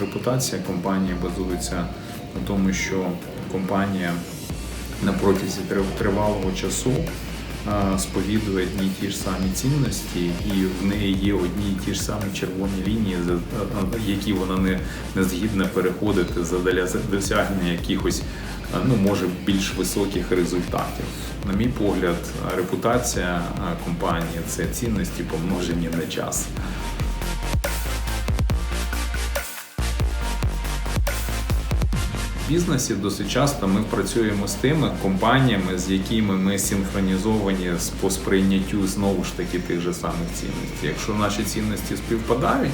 репутація компанії базується на тому, що компанія на протязі тривалого часу е, сповідує одні й ті ж самі цінності, і в неї є одні й ті ж самі червоні лінії, е, е, які вона не, не згідна переходити задля досягнення якихось ну може більш високих результатів. На мій погляд, репутація компанії це цінності помножені на час. Бізнесі досить часто ми працюємо з тими компаніями, з якими ми синхронізовані по сприйняттю знову ж таки тих же самих цінностей. Якщо наші цінності співпадають,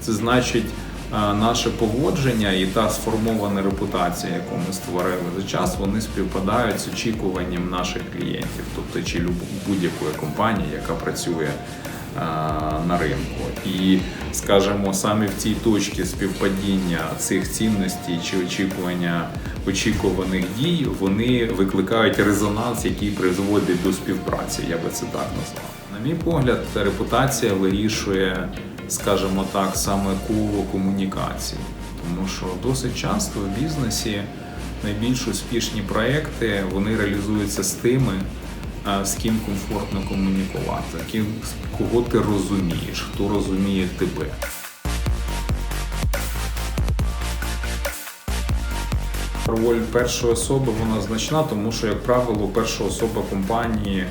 це значить наше поводження і та сформована репутація, яку ми створили за час, вони співпадають з очікуванням наших клієнтів, тобто чи будь-якої компанії, яка працює на ринку. І, скажімо, саме в цій точці співпадіння цих цінностей чи очікування очікуваних дій, вони викликають резонанс, який призводить до співпраці. Я би це так назвав. На мій погляд, репутація вирішує, скажімо так, саме коло комунікації. Тому що досить часто в бізнесі найбільш успішні проекти вони реалізуються з тими, з ким комфортно комунікувати, кого ти розумієш, хто розуміє тебе. Роль першої особи вона значна, тому що, як правило, перша особа компанії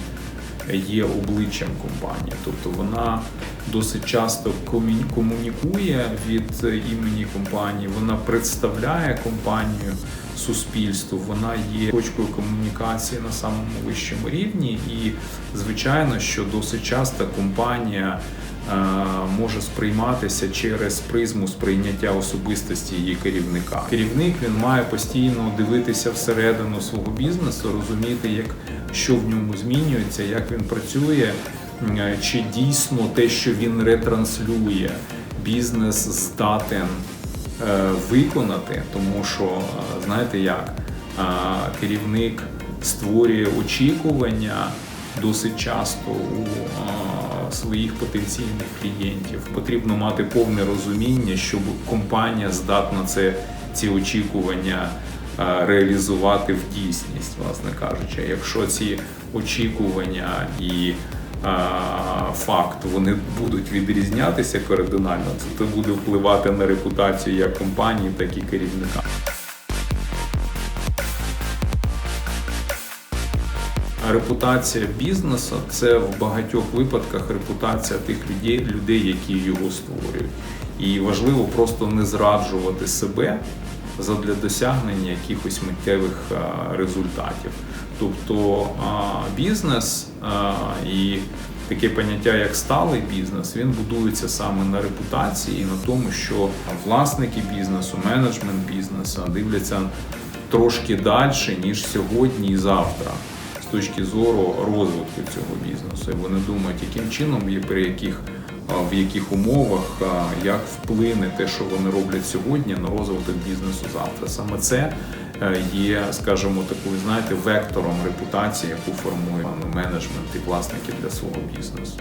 є обличчям компанії. Тобто вона досить часто комунікує від імені компанії, вона представляє компанію суспільству, вона є точкою комунікації на самому вищому рівні. І звичайно, що досить часто компанія е, може сприйматися через призму сприйняття особистості її керівника. Керівник він має постійно дивитися всередину свого бізнесу, розуміти, як що в ньому змінюється, як він працює, е, чи дійсно те, що він ретранслює, бізнес здатен виконати, тому що е, знаєте як е, керівник створює очікування досить часто у е, своїх потенційних клієнтів. Потрібно мати повне розуміння, щоб компанія здатна це ці очікування е, реалізувати в дійсність, власне кажучи. Якщо ці очікування і е, факт вони будуть відрізнятися кардинально, це буде впливати на репутацію як компанії, так і керівника. Репутація бізнесу це в багатьох випадках репутація тих людей, людей, які його створюють. І важливо просто не зраджувати себе задля досягнення якихось миттєвих результатів. Тобто бізнес і таке поняття, як сталий бізнес, він будується саме на репутації на тому, що власники бізнесу, менеджмент бізнесу дивляться трошки далі, ніж сьогодні і завтра з точки зору розвитку цього бізнесу. І вони думають, яким чином і при яких в яких умовах як вплине те, що вони роблять сьогодні, на розвиток бізнесу завтра. Саме це е, є, скажімо, такою, знаєте, вектором репутації, яку формує менеджмент і власники для свого бізнесу.